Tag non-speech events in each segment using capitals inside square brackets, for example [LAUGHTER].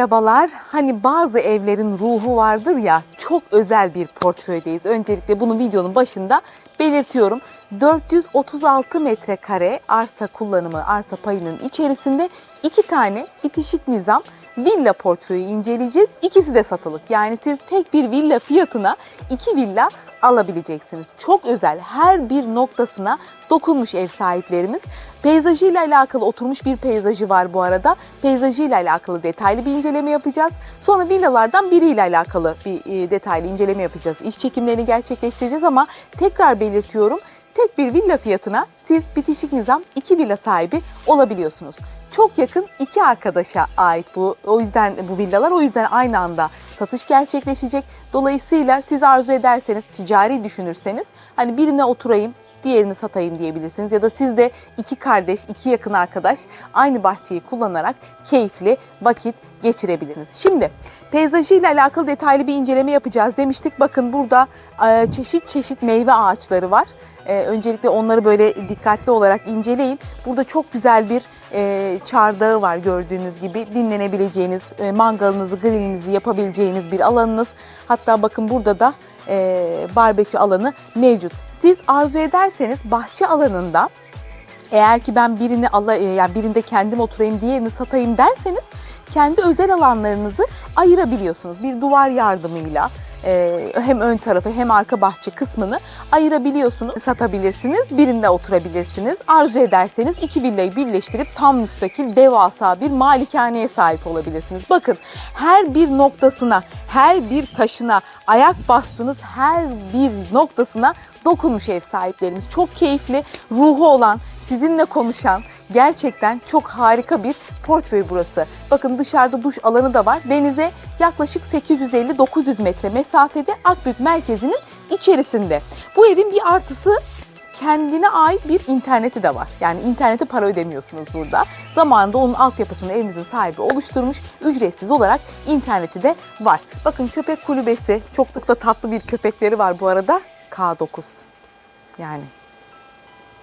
merhabalar. Hani bazı evlerin ruhu vardır ya çok özel bir portföydeyiz. Öncelikle bunu videonun başında belirtiyorum. 436 metrekare arsa kullanımı, arsa payının içerisinde iki tane bitişik nizam villa portföyü inceleyeceğiz. İkisi de satılık. Yani siz tek bir villa fiyatına iki villa alabileceksiniz. Çok özel her bir noktasına dokunmuş ev sahiplerimiz. Peyzajıyla alakalı oturmuş bir peyzajı var bu arada. Peyzajıyla alakalı detaylı bir inceleme yapacağız. Sonra villalardan biriyle alakalı bir e, detaylı inceleme yapacağız. İş çekimlerini gerçekleştireceğiz ama tekrar belirtiyorum. Tek bir villa fiyatına siz bitişik nizam iki villa sahibi olabiliyorsunuz. Çok yakın iki arkadaşa ait bu. O yüzden bu villalar o yüzden aynı anda satış gerçekleşecek. Dolayısıyla siz arzu ederseniz, ticari düşünürseniz hani birine oturayım, diğerini satayım diyebilirsiniz. Ya da siz de iki kardeş, iki yakın arkadaş aynı bahçeyi kullanarak keyifli vakit geçirebilirsiniz. Şimdi peyzajıyla alakalı detaylı bir inceleme yapacağız demiştik. Bakın burada e, çeşit çeşit meyve ağaçları var. E, Öncelikle onları böyle dikkatli olarak inceleyin. Burada çok güzel bir e, çardağı var gördüğünüz gibi. Dinlenebileceğiniz, mangalınızı, grillinizi yapabileceğiniz bir alanınız. Hatta bakın burada da barbekü alanı mevcut. Siz arzu ederseniz bahçe alanında eğer ki ben birini ala, e, yani birinde kendim oturayım diğerini satayım derseniz kendi özel alanlarınızı ayırabiliyorsunuz. Bir duvar yardımıyla e, hem ön tarafı hem arka bahçe kısmını ayırabiliyorsunuz. Satabilirsiniz, birinde oturabilirsiniz. Arzu ederseniz iki villayı birleştirip tam müstakil devasa bir malikaneye sahip olabilirsiniz. Bakın her bir noktasına, her bir taşına, ayak bastığınız her bir noktasına dokunmuş ev sahiplerimiz. Çok keyifli, ruhu olan, sizinle konuşan, gerçekten çok harika bir portföy burası. Bakın dışarıda duş alanı da var. Denize yaklaşık 850-900 metre mesafede Akbük merkezinin içerisinde. Bu evin bir artısı kendine ait bir interneti de var. Yani internete para ödemiyorsunuz burada. Zamanında onun altyapısını evimizin sahibi oluşturmuş. Ücretsiz olarak interneti de var. Bakın köpek kulübesi. Çok da tatlı bir köpekleri var bu arada. K9. Yani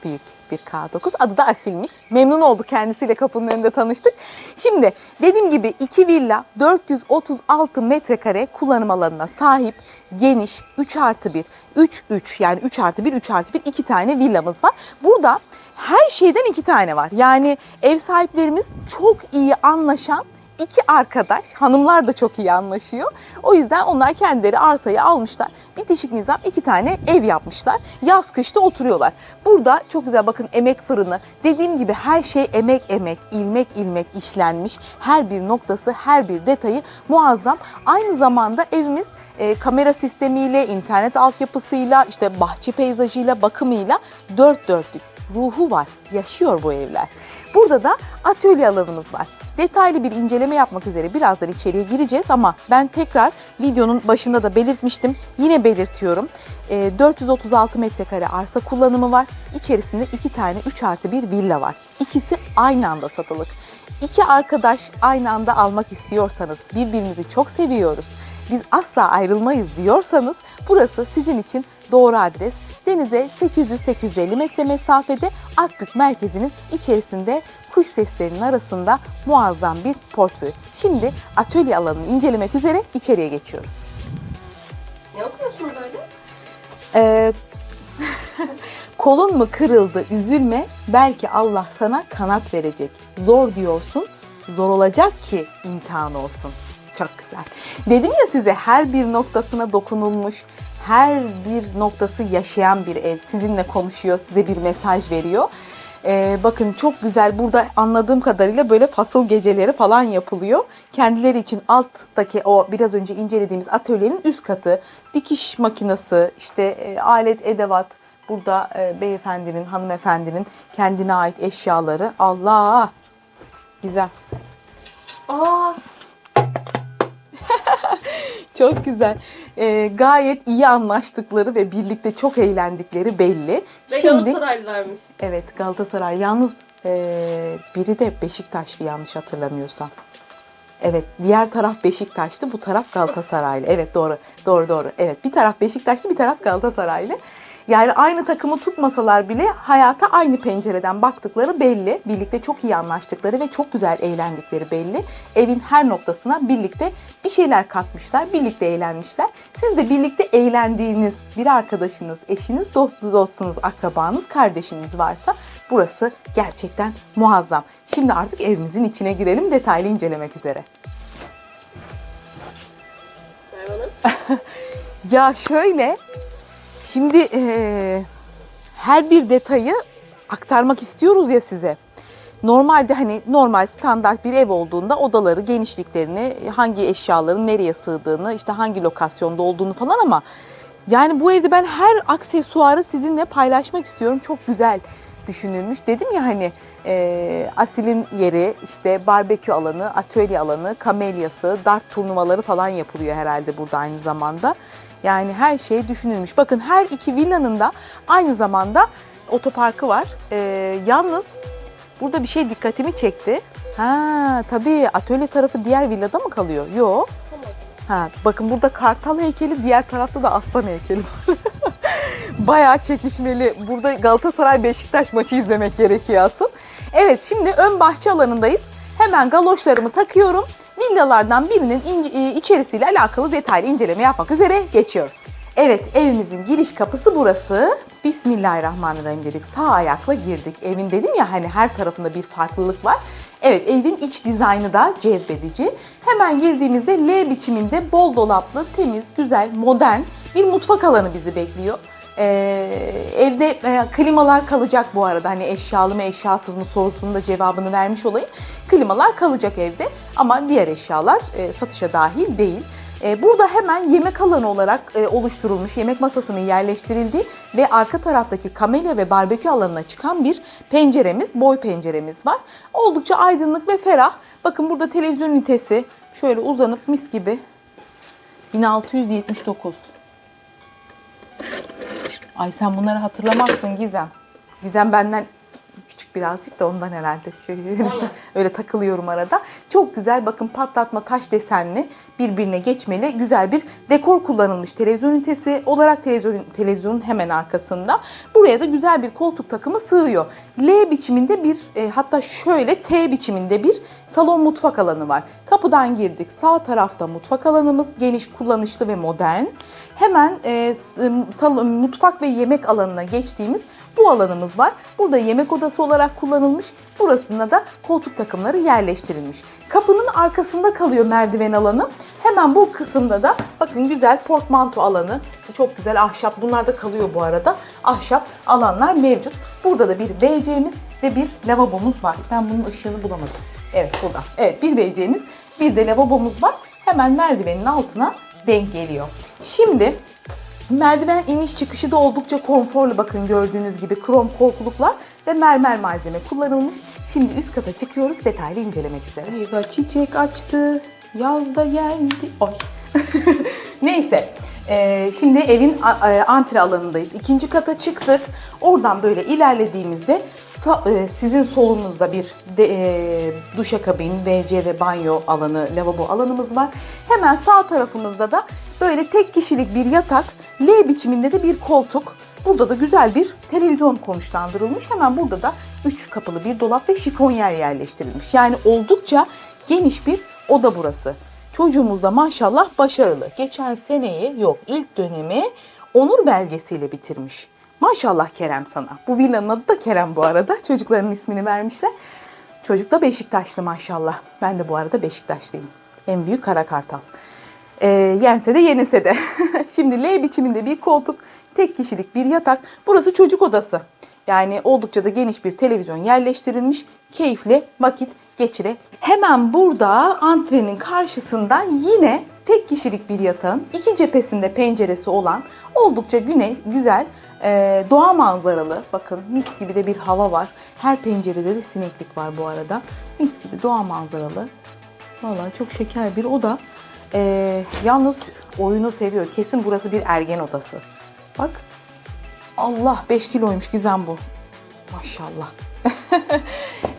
büyük bir K9. Adı da Asil'miş. Memnun olduk kendisiyle kapının önünde tanıştık. Şimdi dediğim gibi iki villa 436 metrekare kullanım alanına sahip geniş 3 artı 1, 3 3 yani 3 artı 1, 3 artı 1 iki tane villamız var. Burada her şeyden iki tane var. Yani ev sahiplerimiz çok iyi anlaşan iki arkadaş, hanımlar da çok iyi anlaşıyor. O yüzden onlar kendileri arsayı almışlar. Bitişik nizam iki tane ev yapmışlar. Yaz kışta oturuyorlar. Burada çok güzel bakın emek fırını. Dediğim gibi her şey emek emek, ilmek ilmek işlenmiş. Her bir noktası, her bir detayı muazzam. Aynı zamanda evimiz e, kamera sistemiyle, internet altyapısıyla, işte bahçe peyzajıyla, bakımıyla dört dörtlük ruhu var. Yaşıyor bu evler. Burada da atölye alanımız var. Detaylı bir inceleme yapmak üzere birazdan içeriye gireceğiz ama ben tekrar videonun başında da belirtmiştim. Yine belirtiyorum. E, 436 metrekare arsa kullanımı var. İçerisinde iki tane 3 artı bir villa var. İkisi aynı anda satılık. İki arkadaş aynı anda almak istiyorsanız, birbirimizi çok seviyoruz, biz asla ayrılmayız diyorsanız burası sizin için doğru adres. Denize 800-850 metre mesafede Akbük merkezinin içerisinde kuş seslerinin arasında muazzam bir portföy. Şimdi atölye alanını incelemek üzere içeriye geçiyoruz. Ne okuyorsun böyle? Ee, kolun mu kırıldı üzülme belki Allah sana kanat verecek. Zor diyorsun zor olacak ki imtihan olsun. Çok güzel. Dedim ya size her bir noktasına dokunulmuş, her bir noktası yaşayan bir ev. Sizinle konuşuyor, size bir mesaj veriyor. Ee, bakın çok güzel burada anladığım kadarıyla böyle fasıl geceleri falan yapılıyor. Kendileri için alttaki o biraz önce incelediğimiz atölyenin üst katı, dikiş makinesi, işte e, alet edevat, burada e, beyefendinin, hanımefendinin kendine ait eşyaları. Allah! Güzel. Aa, Çok güzel. Ee, gayet iyi anlaştıkları ve birlikte çok eğlendikleri belli. ve Şimdi Galatasaraylılarmış. evet Galatasaray yalnız e, biri de Beşiktaşlı yanlış hatırlamıyorsam. Evet diğer taraf Beşiktaşlı bu taraf Galatasaraylı. Evet doğru doğru doğru. Evet bir taraf Beşiktaşlı bir taraf Galatasaraylı. Yani aynı takımı tutmasalar bile hayata aynı pencereden baktıkları belli. Birlikte çok iyi anlaştıkları ve çok güzel eğlendikleri belli. Evin her noktasına birlikte bir şeyler katmışlar, birlikte eğlenmişler. Siz de birlikte eğlendiğiniz bir arkadaşınız, eşiniz, dostu, dostunuz, akrabanız, kardeşiniz varsa burası gerçekten muazzam. Şimdi artık evimizin içine girelim detaylı incelemek üzere. Merve Hanım. [LAUGHS] Ya şöyle, şimdi eee, her bir detayı aktarmak istiyoruz ya size. Normalde hani normal standart bir ev olduğunda odaları, genişliklerini, hangi eşyaların nereye sığdığını, işte hangi lokasyonda olduğunu falan ama yani bu evde ben her aksesuarı sizinle paylaşmak istiyorum. Çok güzel düşünülmüş. Dedim ya hani eee, Asil'in yeri, işte barbekü alanı, atölye alanı, kamelyası, dart turnuvaları falan yapılıyor herhalde burada aynı zamanda. Yani her şey düşünülmüş. Bakın her iki villanın da aynı zamanda otoparkı var. Eee, yalnız burada bir şey dikkatimi çekti. Ha tabii atölye tarafı diğer villada mı kalıyor? Yok. Ha, bakın burada kartal heykeli, diğer tarafta da aslan heykeli var. [LAUGHS] Bayağı çekişmeli. Burada Galatasaray Beşiktaş maçı izlemek gerekiyor asıl. Evet şimdi ön bahçe alanındayız. Hemen galoşlarımı takıyorum. Villalardan birinin e, içerisiyle alakalı detaylı inceleme yapmak üzere geçiyoruz. Evet evimizin giriş kapısı burası. Bismillahirrahmanirrahim dedik. Sağ ayakla girdik. Evin dedim ya hani her tarafında bir farklılık var. Evet evin iç dizaynı da cezbedici. Hemen girdiğimizde L biçiminde bol dolaplı, temiz, güzel, modern bir mutfak alanı bizi bekliyor. Ee, evde e, klimalar kalacak bu arada. Hani eşyalı mı eşyasız mı sorusunun da cevabını vermiş olayım. Klimalar kalacak evde ama diğer eşyalar e, satışa dahil değil. E, burada hemen yemek alanı olarak e, oluşturulmuş yemek masasının yerleştirildiği ve arka taraftaki kamelya ve barbekü alanına çıkan bir penceremiz, boy penceremiz var. Oldukça aydınlık ve ferah. Bakın burada televizyon ünitesi şöyle uzanıp mis gibi 1679. Ay sen bunları hatırlamazsın Gizem. Gizem benden birazcık da ondan herhalde [LAUGHS] şöyle öyle takılıyorum arada. Çok güzel bakın patlatma taş desenli birbirine geçmeli güzel bir dekor kullanılmış televizyon ünitesi olarak televizyon televizyonun hemen arkasında. Buraya da güzel bir koltuk takımı sığıyor. L biçiminde bir e, hatta şöyle T biçiminde bir salon mutfak alanı var. Kapıdan girdik. Sağ tarafta mutfak alanımız geniş, kullanışlı ve modern. Hemen e, salon, mutfak ve yemek alanına geçtiğimiz bu alanımız var. Burada yemek odası olarak kullanılmış. Burasında da koltuk takımları yerleştirilmiş. Kapının arkasında kalıyor merdiven alanı. Hemen bu kısımda da bakın güzel portmanto alanı. Çok güzel ahşap. Bunlar da kalıyor bu arada. Ahşap alanlar mevcut. Burada da bir WC'miz ve bir lavabomuz var. Ben bunun ışığını bulamadım. Evet burada. Evet bir WC'miz bir de lavabomuz var. Hemen merdivenin altına denk geliyor. Şimdi Merdiven iniş çıkışı da oldukça konforlu bakın gördüğünüz gibi krom korkuluklar ve mermer malzeme kullanılmış. Şimdi üst kata çıkıyoruz detaylı incelemek üzere. Eyvah çiçek açtı, yaz da geldi. Oy. [LAUGHS] Neyse. Ee, şimdi evin e, antre alanındayız. İkinci kata çıktık. Oradan böyle ilerlediğimizde e, sizin solunuzda bir de, e, duşakabin, WC ve banyo alanı, lavabo alanımız var. Hemen sağ tarafımızda da böyle tek kişilik bir yatak, L biçiminde de bir koltuk. Burada da güzel bir televizyon konuşlandırılmış. Hemen burada da üç kapılı bir dolap ve şifonyer yerleştirilmiş. Yani oldukça geniş bir oda burası. Çocuğumuz da maşallah başarılı. Geçen seneyi yok ilk dönemi onur belgesiyle bitirmiş. Maşallah Kerem sana. Bu villanın adı da Kerem bu arada. Çocukların ismini vermişler. Çocuk da Beşiktaşlı maşallah. Ben de bu arada Beşiktaşlıyım. En büyük kara kartal. Ee, yense de yenilse de. [LAUGHS] Şimdi L biçiminde bir koltuk, tek kişilik bir yatak. Burası çocuk odası. Yani oldukça da geniş bir televizyon yerleştirilmiş. Keyifli vakit geçire. Hemen burada antrenin karşısında yine tek kişilik bir yatağın iki cephesinde penceresi olan oldukça güneş, güzel e, doğa manzaralı. Bakın mis gibi de bir hava var. Her pencerede de sineklik var bu arada. Mis gibi doğa manzaralı. Vallahi çok şeker bir oda. Ee, yalnız oyunu seviyor. Kesin burası bir ergen odası. Bak. Allah 5 kiloymuş Gizem bu. Maşallah. [LAUGHS]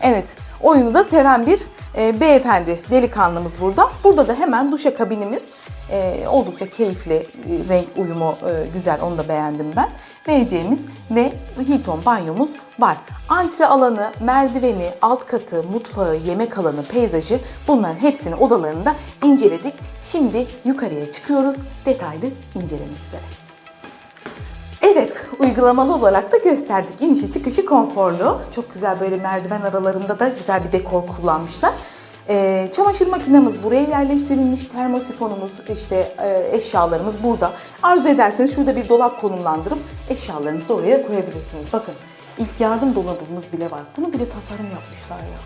evet. Oyunu da seven bir e, beyefendi, delikanlımız burada. Burada da hemen duşakabinimiz. E, oldukça keyifli, e, renk uyumu e, güzel. Onu da beğendim ben. WC'miz ve Hilton banyomuz var. Antre alanı, merdiveni, alt katı, mutfağı, yemek alanı, peyzajı bunların hepsini odalarında inceledik. Şimdi yukarıya çıkıyoruz detaylı incelemek üzere. Evet, uygulamalı olarak da gösterdik. İnişi çıkışı konforlu. Çok güzel böyle merdiven aralarında da güzel bir dekor kullanmışlar. Ee, çamaşır makinemiz buraya yerleştirilmiş. Termosifonumuz, işte e, eşyalarımız burada. Arzu ederseniz şurada bir dolap konumlandırıp eşyalarınızı oraya koyabilirsiniz. Bakın ilk yardım dolabımız bile var. Bunu bile tasarım yapmışlar ya.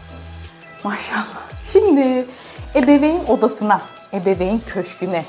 Maşallah. Şimdi ebeveyn odasına, ebeveyn köşküne,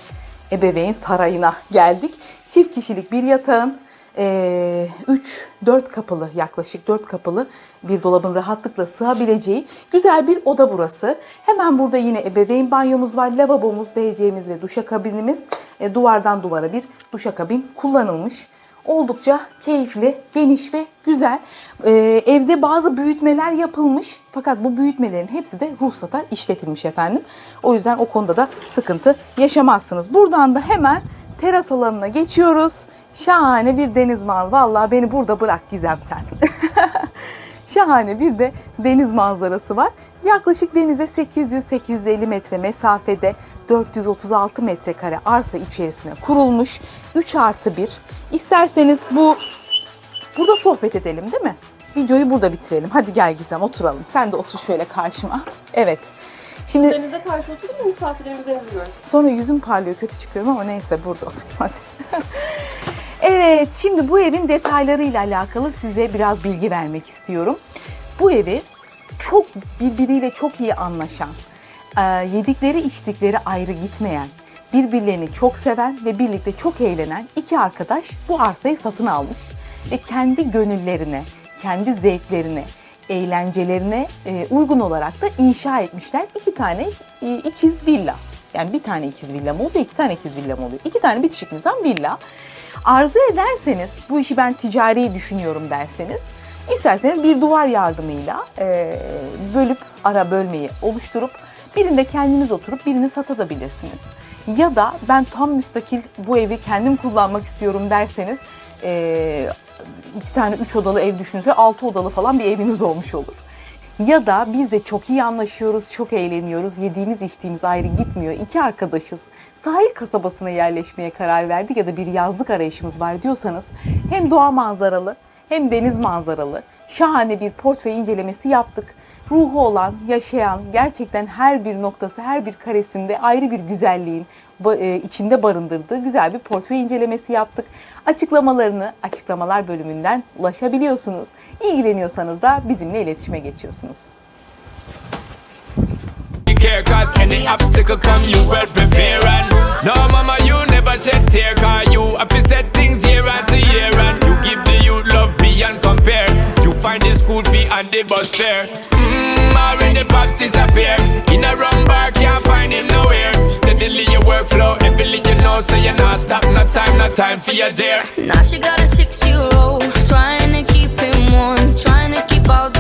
ebeveyn sarayına geldik. Çift kişilik bir yatağın 3-4 kapılı yaklaşık 4 kapılı bir dolabın rahatlıkla sığabileceği güzel bir oda burası. Hemen burada yine ebeveyn banyomuz var, lavabomuz, WC'miz ve duşakabinimiz. E, duvardan duvara bir duşakabin kullanılmış. Oldukça keyifli, geniş ve güzel. Ee, evde bazı büyütmeler yapılmış fakat bu büyütmelerin hepsi de ruhsata işletilmiş efendim. O yüzden o konuda da sıkıntı yaşamazsınız. Buradan da hemen teras alanına geçiyoruz. Şahane bir deniz manzarası. Vallahi beni burada bırak Gizem sen. [LAUGHS] Şahane bir de deniz manzarası var. Yaklaşık denize 800-850 metre mesafede 436 metrekare arsa içerisine kurulmuş 3 artı 1. İsterseniz bu burada sohbet edelim değil mi? Videoyu burada bitirelim. Hadi gel Gizem oturalım. Sen de otur şöyle karşıma. [LAUGHS] Evet. Şimdi Denize karşı oturup mu misafirlerimizi izliyoruz? Sonra yüzüm parlıyor kötü çıkıyorum ama neyse burada oturayım hadi. [LAUGHS] evet şimdi bu evin detaylarıyla alakalı size biraz bilgi vermek istiyorum. Bu evi çok birbiriyle çok iyi anlaşan, e, yedikleri içtikleri ayrı gitmeyen, birbirlerini çok seven ve birlikte çok eğlenen iki arkadaş bu arsayı satın almış ve kendi gönüllerine, kendi zevklerine, eğlencelerine e, uygun olarak da inşa etmişler. İki tane e, ikiz villa. Yani bir tane ikiz villa mı oluyor, iki tane ikiz villa mı oluyor? İki tane bitişik nizam villa. Arzu ederseniz, bu işi ben ticari düşünüyorum derseniz, isterseniz bir duvar yardımıyla e, bölüp, ara bölmeyi oluşturup birinde kendiniz oturup birini satabilirsiniz. Ya da ben tam müstakil bu evi kendim kullanmak istiyorum derseniz e, iki tane üç odalı ev düşünürse altı odalı falan bir eviniz olmuş olur. Ya da biz de çok iyi anlaşıyoruz, çok eğleniyoruz, yediğimiz içtiğimiz ayrı gitmiyor. İki arkadaşız. Sahil kasabasına yerleşmeye karar verdik ya da bir yazlık arayışımız var diyorsanız hem doğa manzaralı hem deniz manzaralı şahane bir portföy incelemesi yaptık. Ruhu olan, yaşayan, gerçekten her bir noktası, her bir karesinde ayrı bir güzelliğin e, içinde barındırdığı güzel bir portföy incelemesi yaptık. Açıklamalarını açıklamalar bölümünden ulaşabiliyorsunuz. İlgileniyorsanız da bizimle iletişime geçiyorsunuz. Care cause any obstacle come you well prepare and No mama you never shed tear cause you have to set things year after year And you give the youth love beyond compare. You find the school fee and the bus fare. Mmm, already pops disappear. In a wrong bar can't find him nowhere. Steadily your workflow, everything you know So you not stop, no time, no time for your dear. Now she got a six-year-old, trying to keep him warm, trying to keep out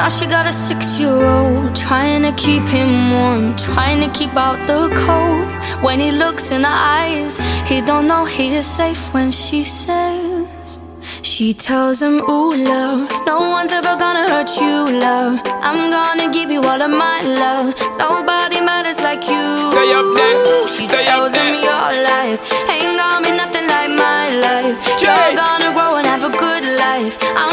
Now she got a six-year-old trying to keep him warm, trying to keep out the cold. When he looks in her eyes, he don't know he is safe when she says. She tells him, Ooh, love, no one's ever gonna hurt you, love. I'm gonna give you all of my love. Nobody matters like you. Stay up there, She stay tells up him your life ain't gonna be nothing like my life. You're gonna grow and have a good life. I'm